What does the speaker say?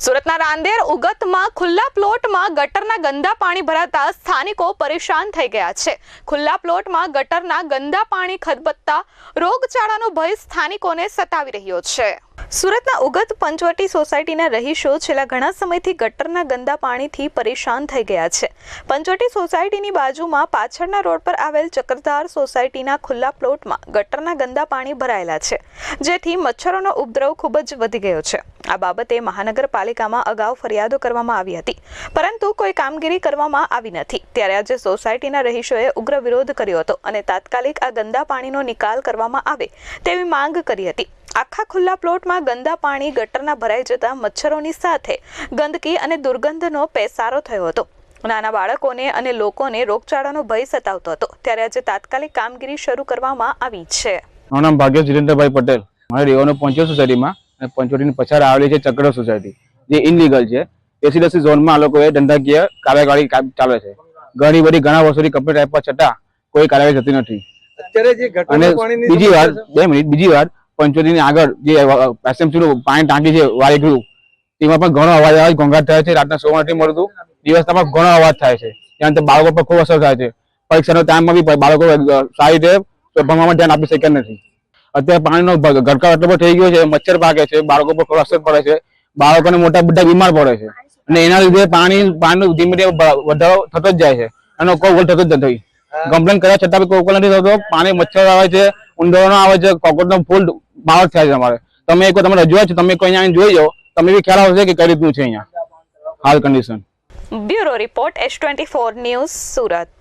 સુરતના રાંદેર ઉગતમાં ખુલ્લા પ્લોટમાં ગટરના ગંદા પાણી ભરાતા સ્થાનિકો પરેશાન થઈ ગયા છે. ખુલ્લા પ્લોટમાં ગટરના ગંદા પાણી ખદબત્તા રોગચાળાનો ભય સ્થાનિકોને સતાવી રહ્યો છે. સુરતના ઉગત પંચવટી સોસાયટીના રહીશો છેલ્લા ઘણા સમયથી ગટરના ગંદા પાણીથી પરેશાન થઈ ગયા છે. પંચવટી સોસાયટીની બાજુમાં પાછળના રોડ પર આવેલ ચક્રધાર સોસાયટીના ખુલ્લા પ્લોટમાં ગટરના ગંદા પાણી ભરાયેલા છે, જેથી મચ્છરોનો ઉપદ્રવ ખૂબ જ વધી ગયો છે. આ બાબતે મહાનગરપાલિકામાં અગાઉ ફરિયાદો કરવામાં આવી હતી, પરંતુ કોઈ કામગીરી કરવામાં આવી નથી. ત્યારે આજે સોસાયટીના રહીશોએ ઉગ્ર વિરોધ કર્યો હતો અને તાત્કાલિક આ ગંદા પાણીનો નિકાલ કરવામાં આવે તેવી માંગ કરી હતી. આખા ખુલ્લા પ્લોટમાં ગંદા પાણી ગટરના ભરાઈ જતા મચ્છરોની સાથે ગંદકી અને દુર્ગંધનો પેસારો થયો હતો. નાના બાળકોને અને લોકોને રોગચાળાનો ભય સતાવતો હતો. ત્યારે આજે તાત્કાલિક કામગીરી શરૂ કરવામાં આવી છે. મારું નામ ભાગ્ય જીરેન્દ્રભાઈ પટેલ. મારે રેવાનો પંચો સોસાયટીમાં અને પંચોટીની પછાડ આવેલી છે ચક્ર સોસાયટી જે ઇનલીગલ છે. રેસિડેન્સી ઝોનમાં આ લોકોએ ધંધાકીય કાર્યવાહી ચાલે છે. ઘણી બધી ઘણા વર્ષોથી ટાઈપ પર છતાં કોઈ કાર્યવાહી થતી નથી. અને બીજી વાર બે મિનિટ બીજી વાર પંચોતેરની આગળ જે એસએમસી નું પાણી ટાંકી છે વારેગૃહ તેમાં પણ ઘણો અવાજ આવે ઘોંઘાટ થાય છે રાતના સોવા નથી મળતું. દિવસમાં ઘણો અવાજ થાય છે. ત્યાં તો બાળકો પર ખૂબ અસર થાય છે. પરીક્ષાનો ટાઈમમાં બી બાળકો સારી રીતે ભણવામાં ધ્યાન આપી શક્યા નથી. અત્યારે પાણીનો ગરકાવ એટલો બધો થઈ ગયો છે મચ્છર પાકે છે બાળકો પર ખૂબ અસર પડે છે. બાળકોને મોટા બધા બીમાર પડે છે. અને એના લીધે પાણી પાણીનો ધીમે ધીમે વધારો થતો જ જાય છે. એનો કોઈ થતો જ નથી. કમ્પ્લેન કર્યા છતાં કોઈ નથી થતો. પાણી મચ્છર આવે છે ઉંદરો આવે છે કોકરોચનો ફૂલ બાવટ થાય છે અમારે. તમે એક તમારે તમે રજૂઆત છે, તમે કોઈ અહીંયા જોઈ જાઓ તમે બી ખ્યાલ આવશે કે કઈ રીતનું છે અહીંયા. હાલ condition bureau report S twenty four news Surat.